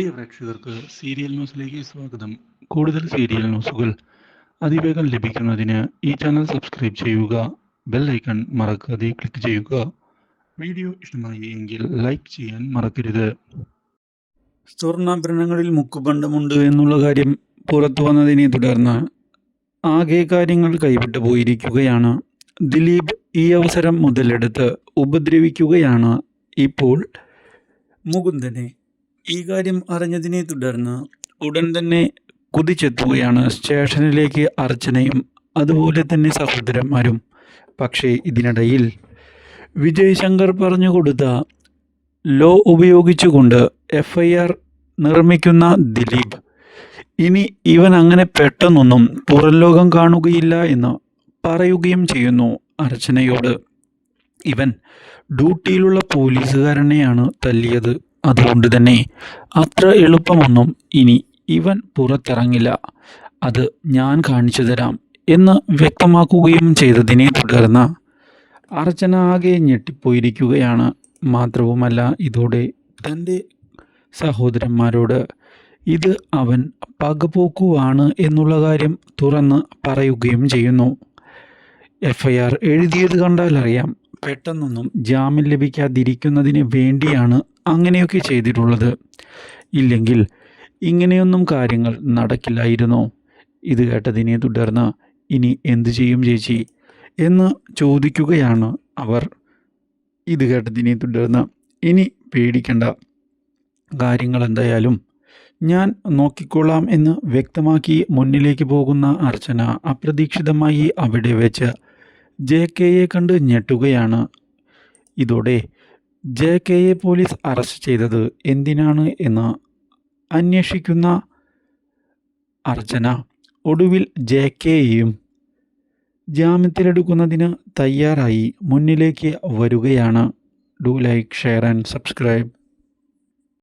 പ്രിയ പ്രേക്ഷകർക്ക് സീരിയൽ ന്യൂസിലേക്ക് സ്വാഗതം. കൂടുതൽ സീരിയൽ ന്യൂസുകൾ അതിവേഗം ലഭിക്കുന്നതിന് ഈ ചാനൽ സബ്സ്ക്രൈബ് ചെയ്യുക ബെൽ ഐക്കൺ മറക്കാതെ ക്ലിക്ക് ചെയ്യുക. വീഡിയോ ഇഷ്ടമായി എങ്കിൽ ലൈക്ക് ചെയ്യാൻ മറക്കരുത്. സ്വർണാഭരണങ്ങളിൽ മുക്കുബന്ധമുണ്ട് എന്നുള്ള കാര്യം പുറത്തു വന്നതിനെ തുടർന്ന് ആകെ കാര്യങ്ങൾ കൈവിട്ടു പോയിരിക്കുകയാണ്. ദിലീപ് ഈ അവസരം മുതലെടുത്ത് ഉപദ്രവിക്കുകയാണ് ഇപ്പോൾ മുകുന്ദനെ. ഈ കാര്യം അറിഞ്ഞതിനെ തുടർന്ന് ഉടൻ തന്നെ കുതിച്ചെത്തുകയാണ് സ്റ്റേഷനിലേക്ക് അർച്ചനയും അതുപോലെ തന്നെ സഹോദരന്മാരും. പക്ഷേ ഇതിനിടയിൽ വിജയ് ശങ്കർ പറഞ്ഞു കൊടുത്ത ലോ ഉപയോഗിച്ചുകൊണ്ട് എഫ് ഐ ആർ നിർമ്മിക്കുന്ന ദിലീപ് ഇനി ഇവൻ അങ്ങനെ പെട്ടെന്നൊന്നും പുറം ലോകം കാണുകയില്ല എന്ന് പറയുകയും ചെയ്യുന്നു അർച്ചനയോട്. ഇവൻ ഡ്യൂട്ടിയിലുള്ള പോലീസുകാരനെയാണ് തല്ലിയത് അതുകൊണ്ട് തന്നെ അത്ര എളുപ്പമൊന്നും ഇനി ഇവൻ പുറത്തിറങ്ങില്ല. അത് ഞാൻ കാണിച്ചു തരാം എന്ന് വ്യക്തമാക്കുകയും ചെയ്തതിനെ തുടർന്ന് അർച്ചന ആകെ ഞെട്ടിപ്പോയിരിക്കുകയാണ്. മാത്രവുമല്ല ഇതോടെ തന്റെ സഹോദരന്മാരോട് ഇത് അവൻ പകപോക്കുവാണ് എന്നുള്ള കാര്യം തുറന്ന് പറയുകയും ചെയ്യുന്നു. എഫ് ഐ ആർ എഴുതിയത് കണ്ടാൽ അറിയാം. പെട്ടെന്നൊന്നും ജാമ്യം ലഭിക്കാതിരിക്കുന്നതിന് വേണ്ടിയാണ് അങ്ങനെയൊക്കെ ചെയ്തിട്ടുള്ളത്. ഇല്ലെങ്കിൽ ഇങ്ങനെയൊന്നും കാര്യങ്ങൾ നടക്കില്ലായിരുന്നു. ഇത് കേട്ടതിനെ തുടർന്ന് ഇനി എന്തു ചെയ്യും ചേച്ചി? എന്ന് ചോദിക്കുകയാണ് അവർ. ഇത് കേട്ടതിനെ തുടർന്ന് ഇനി പേടിക്കണ്ട. കാര്യങ്ങൾ എന്തായാലും ഞാൻ നോക്കിക്കൊള്ളാം എന്ന് വ്യക്തമാക്കി മുന്നിലേക്ക് പോകുന്ന അർച്ചന അപ്രതീക്ഷിതമായി അവിടെ വെച്ച് ജെ കെയെ കണ്ട് ഞെട്ടുകയാണ്. ഇതോടെ ജെ കെയെ പോലീസ് അറസ്റ്റ് ചെയ്തത് എന്തിനാണ് എന്ന് അന്വേഷിക്കുന്ന അർച്ചന ഒടുവിൽ ജെ കെയെയും ജാമ്യത്തിലെടുക്കുന്നതിന് തയ്യാറായി. മുന്നിലേക്ക് വരികയാണ്. Do like share and subscribe